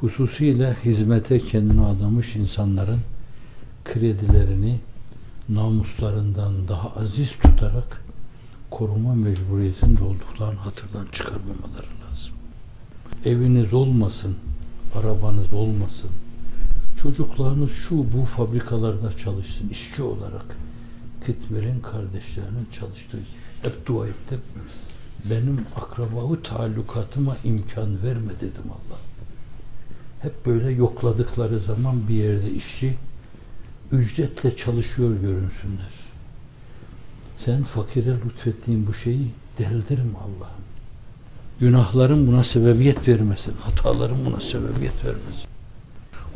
Hususiyle hizmete kendini adamış insanların kredilerini namuslarından daha aziz tutarak koruma mecburiyetinde olduklarını hatırdan çıkarmamaları lazım. Eviniz olmasın, arabanız olmasın, çocuklarınız şu bu fabrikalarda çalışsın işçi olarak. Kıtmir'in kardeşlerinin çalıştığı. Hep dua ettim. Benim akrabahu talukatıma imkan verme dedim Allah. Hep böyle yokladıkları zaman bir yerde işçi ücretle çalışıyor görünsünler. Sen fakire lütfettiğin bu şeyi deldirme Allah'ım. Günahların buna sebebiyet vermesin. Hataların buna sebebiyet vermesin.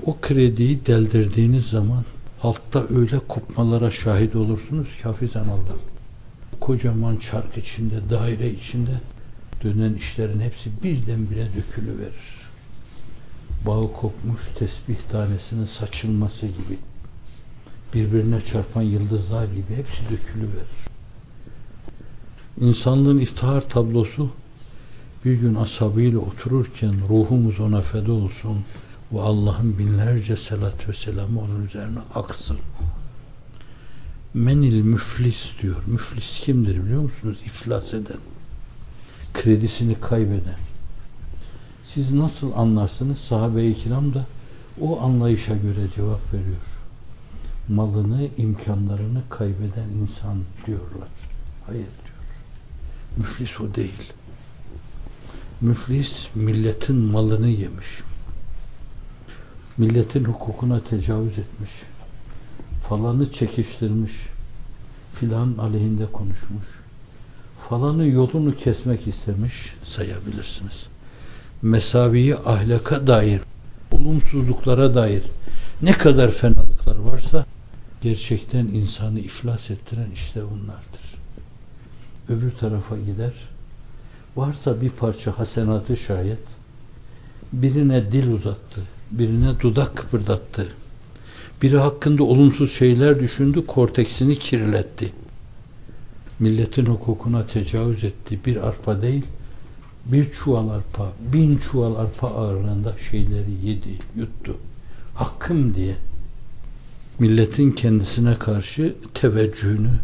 O krediyi deldirdiğiniz zaman halkta öyle kopmalara şahit olursunuz ki hafizan Allah. Kocaman çark içinde, daire içinde dönen işlerin hepsi birdenbire dökülüverir. Bağı kopmuş tesbih tanesinin saçılması gibi birbirine çarpan yıldızlar gibi hepsi dökülüverir. İnsanlığın iftihar tablosu bir gün ashabıyla otururken ruhumuz ona feda olsun ve Allah'ın binlerce selat ve selamı onun üzerine aksın. Menil müflis diyor. Müflis kimdir biliyor musunuz? İflas eden. Kredisini kaybeden. Siz nasıl anlarsınız? Sahabe-i kiram da o anlayışa göre cevap veriyor. Malını, imkanlarını kaybeden insan diyorlar. Hayır diyor. Müflis o değil. Müflis milletin malını yemiş. Milletin hukukuna tecavüz etmiş. Falanı çekiştirmiş. Filan aleyhinde konuşmuş. Falanı yolunu kesmek istemiş sayabilirsiniz. Mesaviyi ahlaka dair, olumsuzluklara dair ne kadar fenalıklar varsa gerçekten insanı iflas ettiren işte bunlardır. Öbür tarafa gider. Varsa bir parça hasenatı şayet birine dil uzattı, birine dudak kıpırdattı. Biri hakkında olumsuz şeyler düşündü, korteksini kirletti. Milletin hukukuna tecavüz etti. Bir arpa değil, bir çuval arpa, bin çuval arpa ağırlığında şeyleri yedi, yuttu. Hakkım diye milletin kendisine karşı teveccühünü,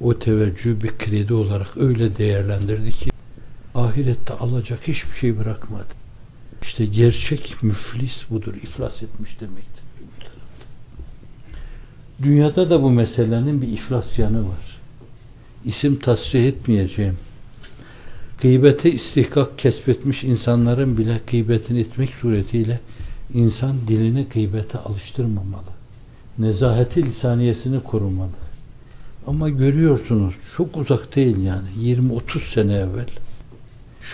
o teveccühü bir kredi olarak öyle değerlendirdi ki ahirette alacak hiçbir şey bırakmadı. İşte gerçek müflis budur. iflas etmiş demektir. Dünyada da bu meselenin bir iflas yanı var. İsim tasrih etmeyeceğim. Gıybete istihkak kesbetmiş insanların bile gıybetini etmek suretiyle insan dilini gıybete alıştırmamalı. Nezaheti lisaniyesini korumalı. Ama görüyorsunuz çok uzak değil yani 20-30 sene evvel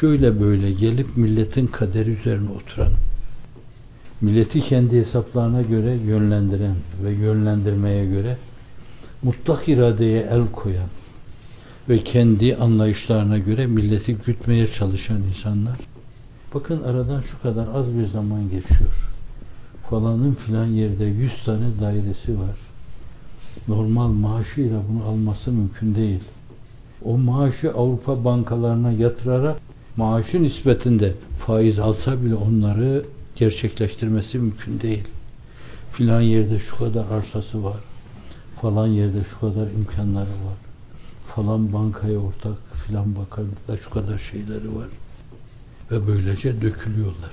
şöyle böyle gelip milletin kaderi üzerine oturan milleti kendi hesaplarına göre yönlendiren ve yönlendirmeye göre mutlak iradeye el koyan ve kendi anlayışlarına göre milleti gütmeye çalışan insanlar bakın aradan şu kadar az bir zaman geçiyor falanın filan yerde 100 tane dairesi var normal maaşıyla bunu alması mümkün değil o maaşı Avrupa bankalarına yatırarak maaşı nispetinde faiz alsa bile onları gerçekleştirmesi mümkün değil. Filan yerde şu kadar arsası var. Falan yerde şu kadar imkanları var. Falan bankaya ortak, filan bankada şu kadar şeyleri var. Ve böylece dökülüyorlar.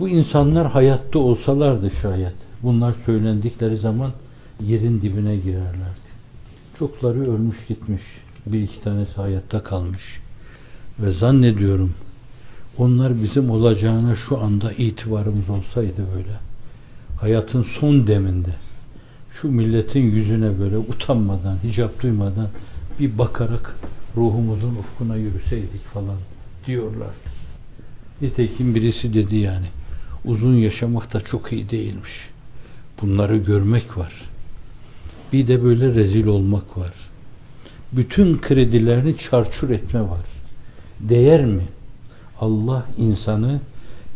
Bu insanlar hayatta olsalardı şayet, bunlar söylendikleri zaman yerin dibine girerlerdi. Çokları ölmüş gitmiş. Bir iki tanesi hayatta kalmış. Ve zannediyorum onlar bizim olacağına şu anda itibarımız olsaydı böyle hayatın son deminde şu milletin yüzüne böyle utanmadan, hicap duymadan bir bakarak ruhumuzun ufkuna yürüseydik falan diyorlardı. Nitekim birisi dedi yani uzun yaşamak da çok iyi değilmiş. Bunları görmek var. Bir de böyle rezil olmak var. Bütün kredilerini çarçur etme var. Değer mi? Allah insanı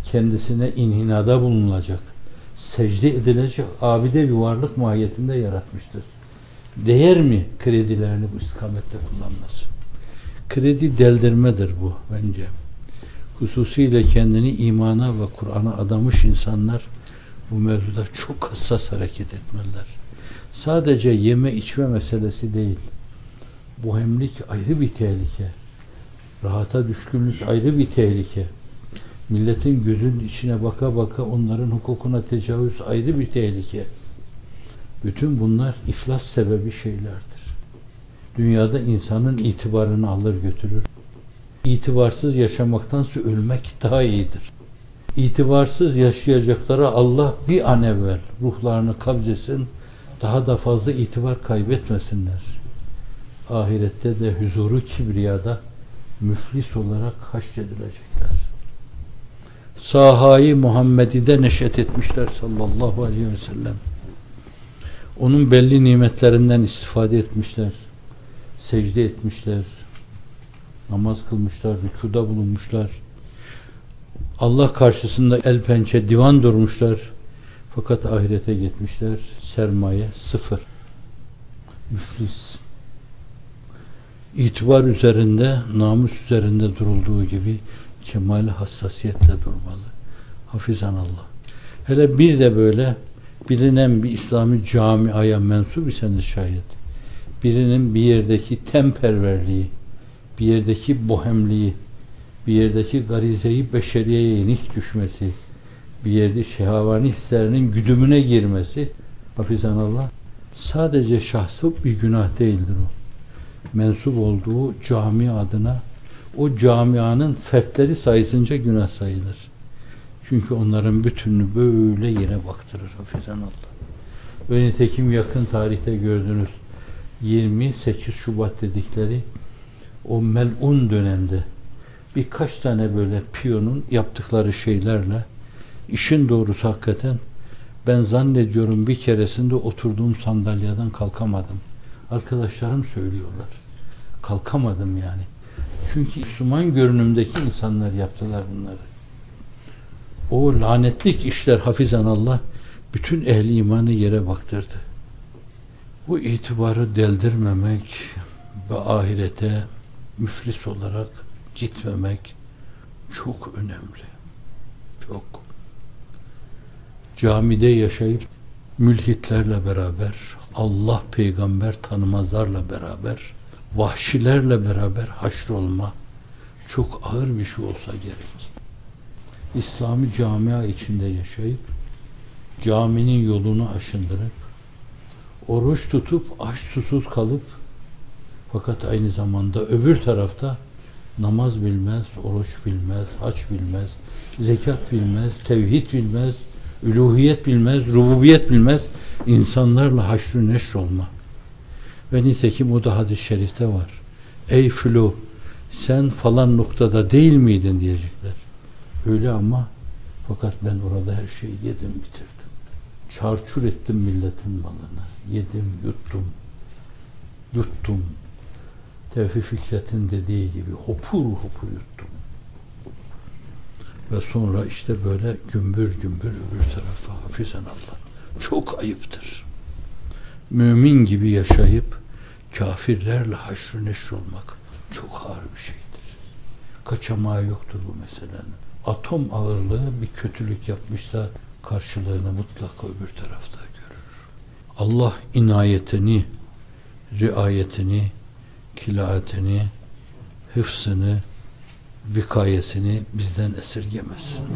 kendisine inhinada bulunacak, secde edilecek abide bir varlık mahiyetinde yaratmıştır. Değer mi kredilerini bu istikamette kullanması? Kredi deldirmedir bu bence. hususiyle kendini imana ve Kur'an'a adamış insanlar bu mevzuda çok hassas hareket etmeliler. Sadece yeme içme meselesi değil. Bu hemlik ayrı bir tehlike. Rahata düşkünlük ayrı bir tehlike. Milletin gözünün içine baka baka onların hukukuna tecavüz ayrı bir tehlike. Bütün bunlar iflas sebebi şeylerdir. Dünyada insanın itibarını alır götürür. İtibarsız yaşamaktansa ölmek daha iyidir. İtibarsız yaşayacaklara Allah bir an evvel ruhlarını kabzesin, daha da fazla itibar kaybetmesinler. Ahirette de huzuru kibriyada müflis olarak haşredilecekler. Sahayı Muhammedi'de neşet etmişler sallallahu aleyhi ve sellem. Onun belli nimetlerinden istifade etmişler. Secde etmişler. Namaz kılmışlar, rükuda bulunmuşlar. Allah karşısında el pençe divan durmuşlar. Fakat ahirete gitmişler. Sermaye sıfır. Müflis. İtibar üzerinde, namus üzerinde durulduğu gibi kemali hassasiyetle durmalı. Hafizan Allah. Hele bir de böyle bilinen bir İslami camiaya mensup iseniz şayet birinin bir yerdeki temperverliği, bir yerdeki bohemliği, bir yerdeki garizeyi beşeriyeye yenik düşmesi, bir yerde şehavani hislerinin güdümüne girmesi hafizan Allah sadece şahsı bir günah değildir o. Mensup olduğu cami adına o camianın fertleri sayısınca günah sayılır. Çünkü onların bütününü böyle yere baktırır hafizan Allah. Ve nitekim yakın tarihte gördünüz 28 Şubat dedikleri o melun dönemde birkaç tane böyle piyonun yaptıkları şeylerle işin doğrusu hakikaten ben zannediyorum bir keresinde oturduğum sandalyeden kalkamadım. Arkadaşlarım söylüyorlar. Kalkamadım yani. Çünkü Müslüman görünümdeki insanlar yaptılar bunları. O lanetlik işler hafizan Allah bütün ehli imanı yere baktırdı. Bu itibarı deldirmemek ve ahirete müflis olarak gitmemek çok önemli. Çok. Camide yaşayıp mülhitlerle beraber, Allah peygamber tanımazlarla beraber, vahşilerle beraber haşrolma çok ağır bir şey olsa gerek. İslami camia içinde yaşayıp caminin yolunu aşındırıp oruç tutup aç susuz kalıp fakat aynı zamanda öbür tarafta namaz bilmez, oruç bilmez, haç bilmez, zekat bilmez, tevhid bilmez, üluhiyet bilmez, rububiyet bilmez insanlarla haşrü neşr olma. Ve nitekim o da hadis-i şerifte var. Ey flu sen falan noktada değil miydin diyecekler. Öyle ama fakat ben orada her şeyi yedim bitirdim. Çarçur ettim milletin malını. Yedim, yuttum. Yuttum. Tevfik Fikret'in dediği gibi hopur hopur yuttum. Ve sonra işte böyle gümbür gümbür öbür tarafa hafizan Allah. Çok ayıptır. Mümin gibi yaşayıp kafirlerle haşr neşr olmak çok ağır bir şeydir. Kaçamağı yoktur bu meselenin. Atom ağırlığı bir kötülük yapmışsa karşılığını mutlaka öbür tarafta görür. Allah inayetini, riayetini, kilaetini, hıfsını, vikayesini bizden esirgemesin.